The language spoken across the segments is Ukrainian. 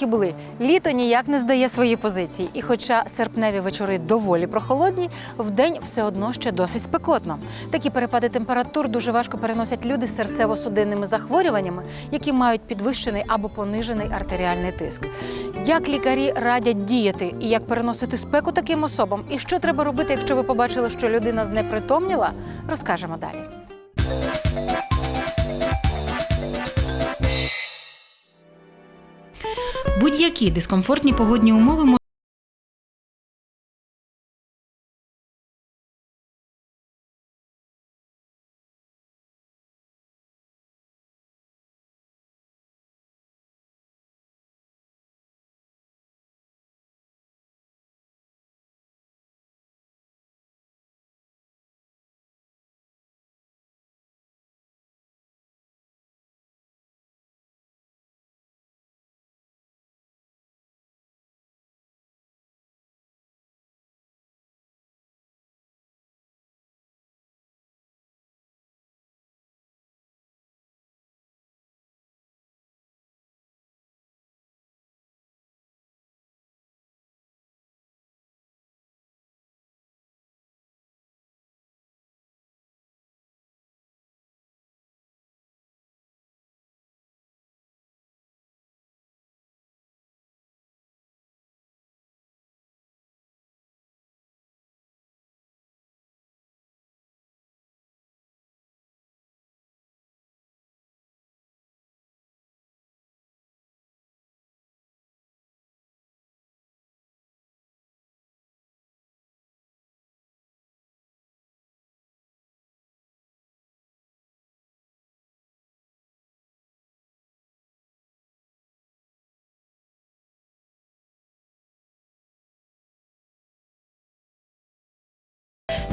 Здоровенькі були. Літо ніяк не здає свої позиції. І хоча серпневі вечори доволі прохолодні, вдень все одно ще досить спекотно. Такі перепади температур дуже важко переносять люди з серцево-судинними захворюваннями, які мають підвищений або понижений артеріальний тиск. Як лікарі радять діяти і як переносити спеку таким особам, і що треба робити, якщо ви побачили, що людина знепритомніла, розкажемо далі. Будь-які дискомфортні погодні умови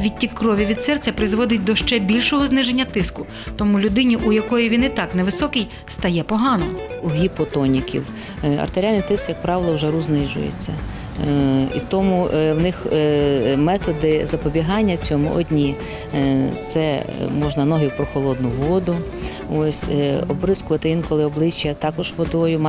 Відтік крові від серця призводить до ще більшого зниження тиску, тому людині, у якої він і так невисокий, стає погано. у гіпотоніків. Е, Артеріальний тиск, як правило, в жару знижується. Е, І тому е, в них методи запобігання цьому одні. Це можна ноги в прохолодну воду, ось обрискувати інколи обличчя також водою.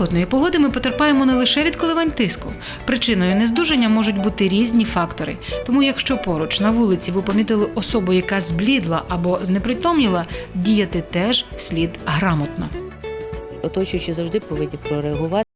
Одної погоди ми потерпаємо не лише від коливань тиску. Причиною нездужання можуть бути різні фактори. Тому, якщо поруч на вулиці ви помітили особу, яка зблідла або знепритомніла, діяти теж слід грамотно. оточуючі завжди повинні прореагувати.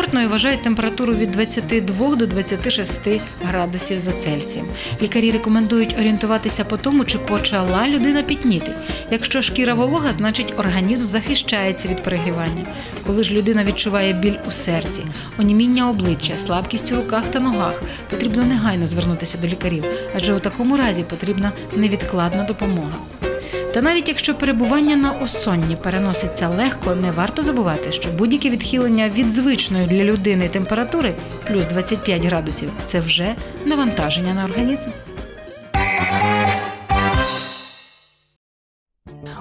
Комфортною вважають температуру від 22 до 26 градусів за Цельсієм. Лікарі рекомендують орієнтуватися по тому, чи почала людина пітніти. Якщо шкіра волога, значить організм захищається від перегрівання. Коли ж людина відчуває біль у серці, оніміння обличчя, слабкість у руках та ногах, потрібно негайно звернутися до лікарів, адже у такому разі потрібна невідкладна допомога. Та навіть якщо перебування на осонні переноситься легко, не варто забувати, що будь-яке відхилення від звичної для людини температури плюс 25 градусів це вже навантаження на організм.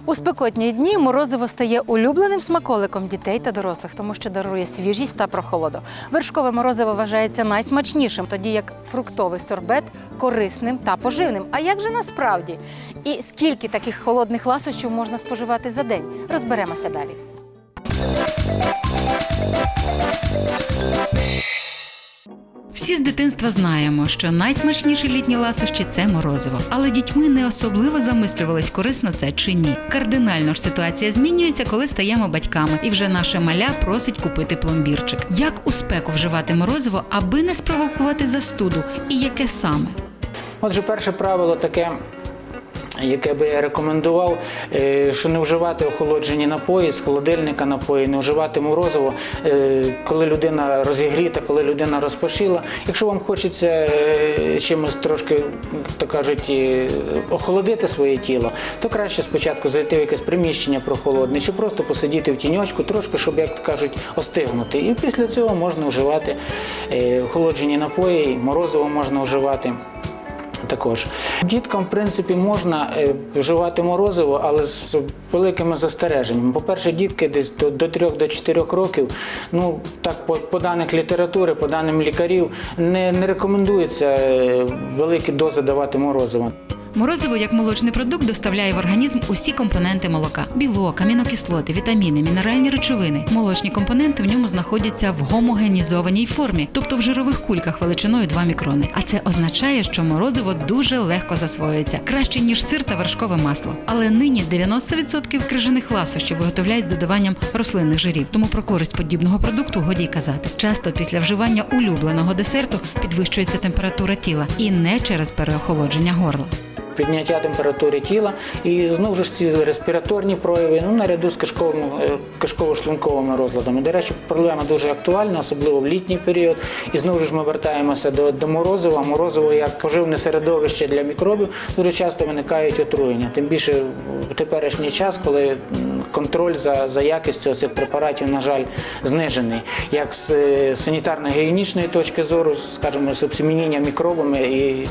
У спекотні дні морозиво стає улюбленим смаколиком дітей та дорослих, тому що дарує свіжість та прохолоду. Вершкове морозиво вважається найсмачнішим, тоді як фруктовий сорбет корисним та поживним. А як же насправді? І скільки таких холодних ласощів можна споживати за день? Розберемося далі. Всі з дитинства знаємо, що найсмачніші літні ласощі це морозиво. Але дітьми не особливо замислювались, корисно це чи ні. Кардинально ж ситуація змінюється, коли стаємо батьками, і вже наше маля просить купити пломбірчик. Як у спеку вживати морозиво, аби не спровокувати застуду, і яке саме? Отже, перше правило таке. Яке би я рекомендував, е, що не вживати охолоджені напої з холодильника напої, не вживати морозиво, е, коли людина розігріта, коли людина розпашила. Якщо вам хочеться е, чимось трошки, то кажуть, охолодити своє тіло, то краще спочатку зайти в якесь приміщення прохолодне, чи просто посидіти в тіньочку, трошки, щоб, як кажуть, остигнути. І після цього можна вживати охолоджені напої, морозиво можна вживати. Також діткам, в принципі, можна е, вживати морозиво, але з великими застереженнями. По-перше, дітки десь до, до 3 до 4 років, ну так по, по даних літератури, по даним лікарів, не, не рекомендується е, великі дози давати морозива. Морозиво як молочний продукт доставляє в організм усі компоненти молока: білок, амінокислоти, вітаміни, мінеральні речовини. Молочні компоненти в ньому знаходяться в гомогенізованій формі, тобто в жирових кульках величиною 2 мікрони. А це означає, що морозиво дуже легко засвоюється, краще ніж сир та вершкове масло. Але нині 90% крижаних ласощів виготовляють з додаванням рослинних жирів. Тому про користь подібного продукту годі й казати. Часто після вживання улюбленого десерту підвищується температура тіла і не через переохолодження горла. Підняття температури тіла і знову ж ці респіраторні прояви, ну наряду з е, кишково-шлунковими розладами. До речі, проблема дуже актуальна, особливо в літній період. І знову ж ми вертаємося до, до морозива. Морозиво як поживне середовище для мікробів дуже часто виникають отруєння. Тим більше в теперішній час, коли контроль за, за якістю цих препаратів, на жаль, знижений. Як з е, санітарно-гігієнічної точки зору, скажімо, з обсімініння мікробами і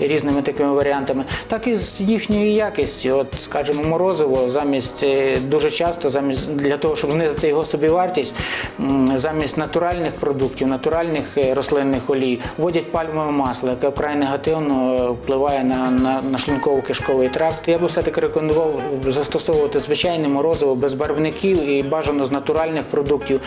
різними такими варіантами, так і з їхньою якістю. От, скажімо, морозиво замість е, дуже часто, замість для того, щоб знизити його собівартість, м, замість натуральних продуктів, натуральних е, рослинних олій, вводять пальмове масло, яке вкрай негативно е, впливає на, на, на шлунково-кишковий тракт. Я би все-таки рекомендував застосовувати звичайне морозиво без барвників і бажано з натуральних продуктів,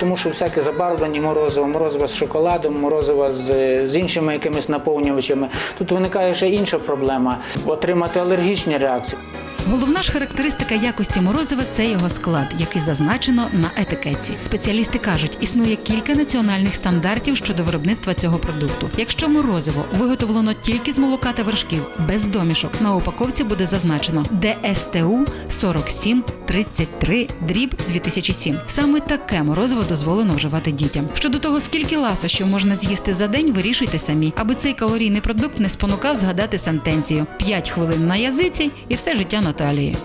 тому що всяке забарвлені морозиво, морозиво з шоколадом, морозиво з, з іншими якимись наповнювачами. Тут виникає ще інша проблема отримати алергічні реакції. Головна ж характеристика якості морозива це його склад, який зазначено на етикетці. Спеціалісти кажуть, існує кілька національних стандартів щодо виробництва цього продукту. Якщо морозиво виготовлено тільки з молока та вершків, без домішок, на упаковці буде зазначено ДСТУ 4733 дріб 2007. Саме таке морозиво дозволено вживати дітям. Щодо того, скільки ласощів можна з'їсти за день, вирішуйте самі, аби цей калорійний продукт не спонукав згадати сентенцію: 5 хвилин на язиці і все життя на талії.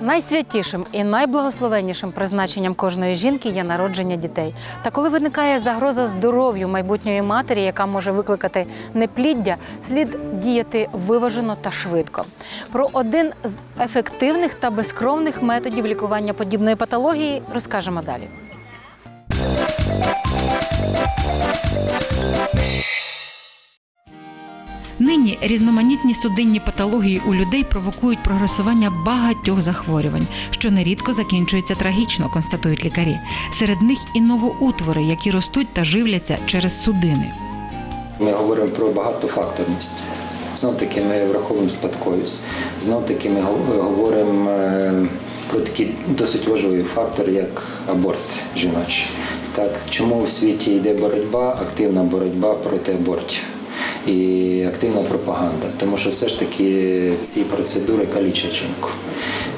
Найсвятішим і найблагословеннішим призначенням кожної жінки є народження дітей. Та коли виникає загроза здоров'ю майбутньої матері, яка може викликати непліддя, слід діяти виважено та швидко. Про один з ефективних та безкровних методів лікування подібної патології розкажемо далі. Нині різноманітні судинні патології у людей провокують прогресування багатьох захворювань, що нерідко закінчується трагічно, констатують лікарі. Серед них і новоутвори, які ростуть та живляться через судини. Ми говоримо про багатофакторність Знов таки ми враховуємо спадковість. Знов таки ми говоримо е, про такий досить важливий фактор, як аборт жіночий. Так, чому у світі йде боротьба, активна боротьба проти абортів? І активна пропаганда, тому що все ж таки ці процедури калічать жінку.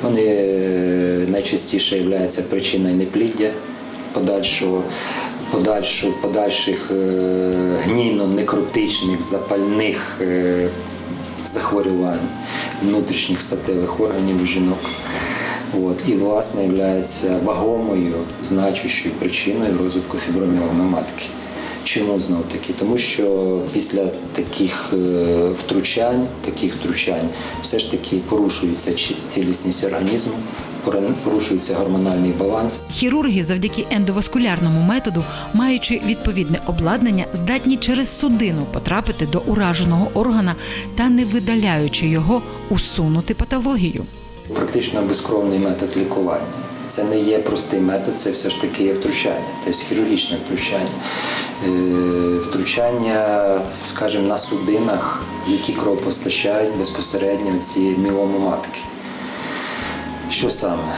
Вони е, найчастіше являються причиною непліддя, подальшого, подальшу, подальших е, гнійно-некротичних, запальних е, захворювань внутрішніх статевих органів у жінок. От, і, власне, є вагомою, значущою причиною розвитку фіброміоми матки. Чому знов таки? Тому що після таких е, втручань, таких втручань, все ж таки порушується цілісність організму, порушується гормональний баланс. Хірурги завдяки ендоваскулярному методу, маючи відповідне обладнання, здатні через судину потрапити до ураженого органа та не видаляючи його, усунути патологію. Практично безкровний метод лікування. Це не є простий метод, це все ж таки є втручання, тобто хірургічне втручання. Е, Втручання, скажімо, на судинах, які кров постачають безпосередньо ці міоми матки. Що саме?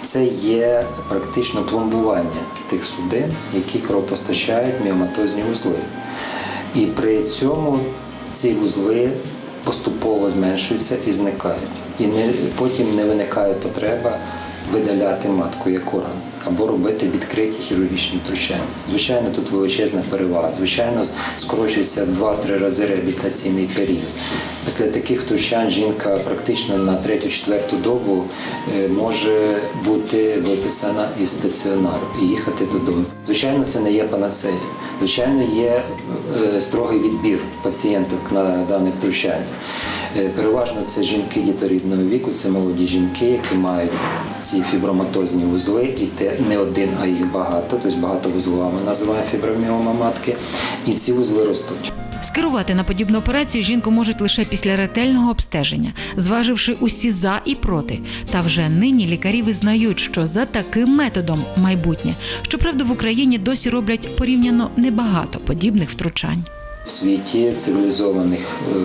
Це є практично пломбування тих судин, які кров постачають міоматозні вузли. І при цьому ці вузли поступово зменшуються і зникають. І не, потім не виникає потреба видаляти матку як орган або робити відкриті хірургічні втручання. Звичайно, тут величезна перевага. Звичайно, скорочується в 2-3 рази реабілітаційний період. Після таких втручань жінка практично на третю-четверту добу е, може бути виписана із стаціонару і їхати додому. Звичайно, це не є панацея. Звичайно, є е, строгий відбір пацієнток на дане втручання. Е, Переважно це жінки діторідного віку, це молоді жінки, які мають ці фіброматозні вузли, і те не один, а їх багато, тобто багатовузлова ми називаємо фіброміома матки, і ці вузли ростуть. Скерувати на подібну операцію жінку можуть лише після ретельного обстеження, зваживши усі за і проти. Та вже нині лікарі визнають, що за таким методом майбутнє. Щоправда, в Україні досі роблять порівняно небагато подібних втручань. В світі цивілізованих,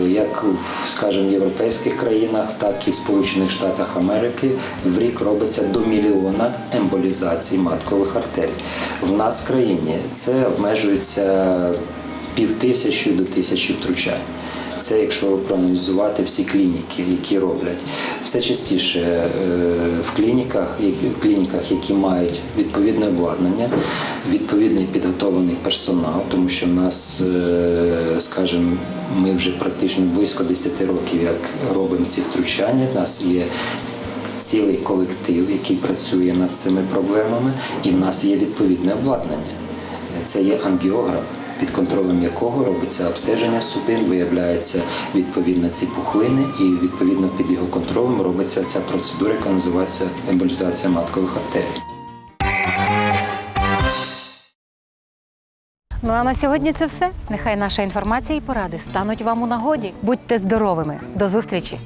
як скажімо, в, європейських країнах, так і в Сполучених Штатах Америки в рік робиться до мільйона емболізацій маткових артерій. В нас в країні це обмежується півтисячі до тисячі втручань. Це якщо проаналізувати всі клініки, які роблять. Все частіше е, в клініках, в клініках, які мають відповідне обладнання, відповідний підготовлений персонал, тому що в нас, е, скажімо, ми вже практично близько 10 років, як робимо ці втручання. У нас є цілий колектив, який працює над цими проблемами, і в нас є відповідне обладнання. Це є ангіограф, під контролем якого робиться обстеження судин, виявляється відповідно ці пухлини, і відповідно під його контролем робиться ця процедура, яка називається емболізація маткових артерій. Ну а на сьогодні це все. Нехай наша інформація і поради стануть вам у нагоді. Будьте здоровими. До зустрічі!